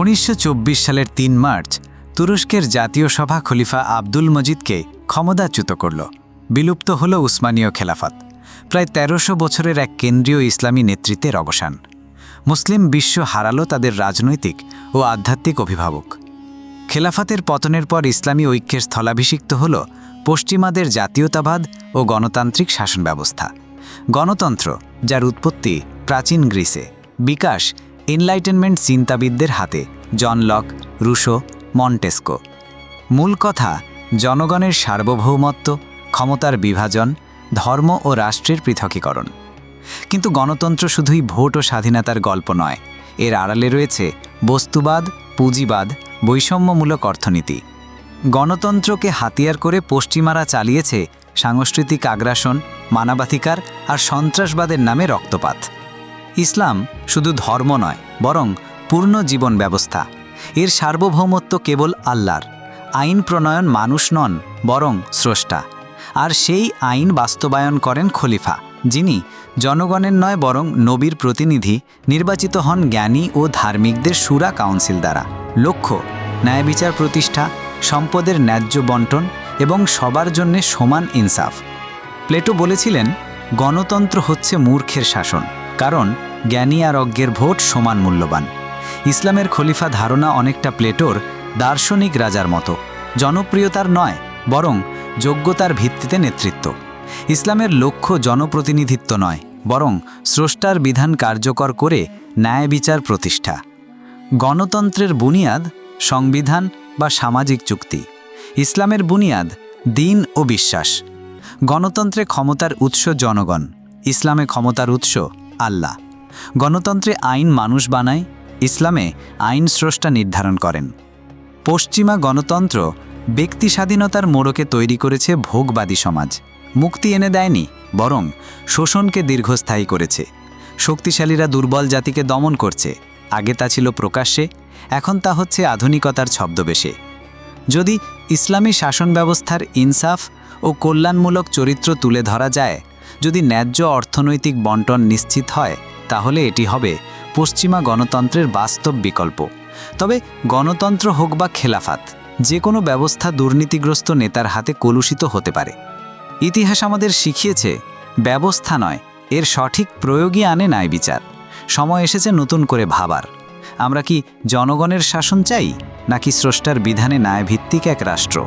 উনিশশো চব্বিশ সালের তিন মার্চ, তুরস্কের জাতীয় সভা খলিফা আব্দুল মজিদকে ক্ষমতাচ্যুত করল। বিলুপ্ত হল উসমানীয় খেলাফত। প্রায় তেরোশো বছরের এক কেন্দ্রীয় ইসলামী নেতৃত্বের অবসান। মুসলিম বিশ্ব হারালো তাদের রাজনৈতিক ও আধ্যাত্মিক অভিভাবক। খেলাফতের পতনের পর ইসলামী ঐক্যের স্থলাভিষিক্ত হল পশ্চিমাদের জাতীয়তাবাদ ও গণতান্ত্রিক শাসন ব্যবস্থা গণতন্ত্র, যার উৎপত্তি প্রাচীন গ্রিসে, বিকাশ এনলাইটেনমেন্ট চিন্তাবিদদের হাতে, জন লক, রুশো, মন্টেস্কো। মূল কথা, জনগণের সার্বভৌমত্ব, ক্ষমতার বিভাজন, ধর্ম ও রাষ্ট্রের পৃথকীকরণ। কিন্তু গণতন্ত্র শুধুই ভোট ও স্বাধীনতার গল্প নয়, এর আড়ালে রয়েছে বস্তুবাদ, পুঁজিবাদ, বৈষম্যমূলক অর্থনীতি। গণতন্ত্রকে হাতিয়ার করে পশ্চিমারা চালিয়েছে সাংস্কৃতিক আগ্রাসন, মানবাধিকার আর সন্ত্রাসবাদের নামে রক্তপাত। ইসলাম শুধু ধর্ম নয়, বরং পূর্ণ জীবন ব্যবস্থা। এর সার্বভৌমত্ব কেবল আল্লাহর। আইন প্রণয়ন মানুষ নন, বরং স্রষ্টা। আর সেই আইন বাস্তবায়ন করেন খলিফা, যিনি জনগণের নয়, বরং নবীর প্রতিনিধি, নির্বাচিত হন জ্ঞানী ও ধার্মিকদের সুরা কাউন্সিল দ্বারা। লক্ষ্য, ন্যায় বিচার প্রতিষ্ঠা, সম্পদের ন্যায্য বন্টন এবং সবার জন্যে সমান ইনসাফ। প্লেটো বলেছিলেন, গণতন্ত্র হচ্ছে মূর্খের শাসন। কারণ জ্ঞানী আর অজ্ঞের ভোট সমান মূল্যবান। ইসলামের খলিফা ধারণা অনেকটা প্লেটোর, দার্শনিক রাজার মতো। জনপ্রিয়তার নয়, বরং যোগ্যতার ভিত্তিতে নেতৃত্ব। ইসলামের লক্ষ্য জনপ্রতিনিধিত্ব নয়, বরং স্রষ্টার বিধান কার্যকর করে ন্যায় বিচার প্রতিষ্ঠা। গণতন্ত্রের বুনিয়াদ, সংবিধান বা সামাজিক চুক্তি। ইসলামের বুনিয়াদ, দিন ও বিশ্বাস। গণতন্ত্রে ক্ষমতার উৎস জনগণ, ইসলামে ক্ষমতার উৎস আল্লাহ। গণতন্ত্রে আইন মানুষ বানায়, ইসলামে আইন স্রষ্টা নির্ধারণ করেন। পশ্চিমা গণতন্ত্র ব্যক্তি স্বাধীনতার মোড়কে তৈরি করেছে ভোগবাদী সমাজ। মুক্তি এনে দেয়নি, বরং শোষণকে দীর্ঘস্থায়ী করেছে। শক্তিশালীরা দুর্বল জাতিকে দমন করছে। আগে তা ছিল প্রকাশ্যে, এখন তা হচ্ছে আধুনিকতার ছদ্মবেশে। যদি ইসলামী শাসন ব্যবস্থার ইনসাফ ও কল্যাণমূলক চরিত্র তুলে ধরা যায় যদি ন্যায্য অর্থনৈতিক বন্টন নিশ্চিত হয়, তাহলে এটি হবে পশ্চিমা গণতন্ত্রের বাস্তব বিকল্প। তবে গণতন্ত্র হোক বা খেলাফাত, যে কোনো ব্যবস্থা দুর্নীতিগ্রস্ত নেতার হাতে কলুষিত হতে পারে। ইতিহাস আমাদের শিখিয়েছে, ব্যবস্থা নয়, এর সঠিক প্রয়োগই আনে ন্যায় বিচার। সময় এসেছে নতুন করে ভাবার। আমরা কি জনগণের শাসন চাই, নাকি স্রষ্টার বিধানে ন্যায়ভিত্তিক এক রাষ্ট্র?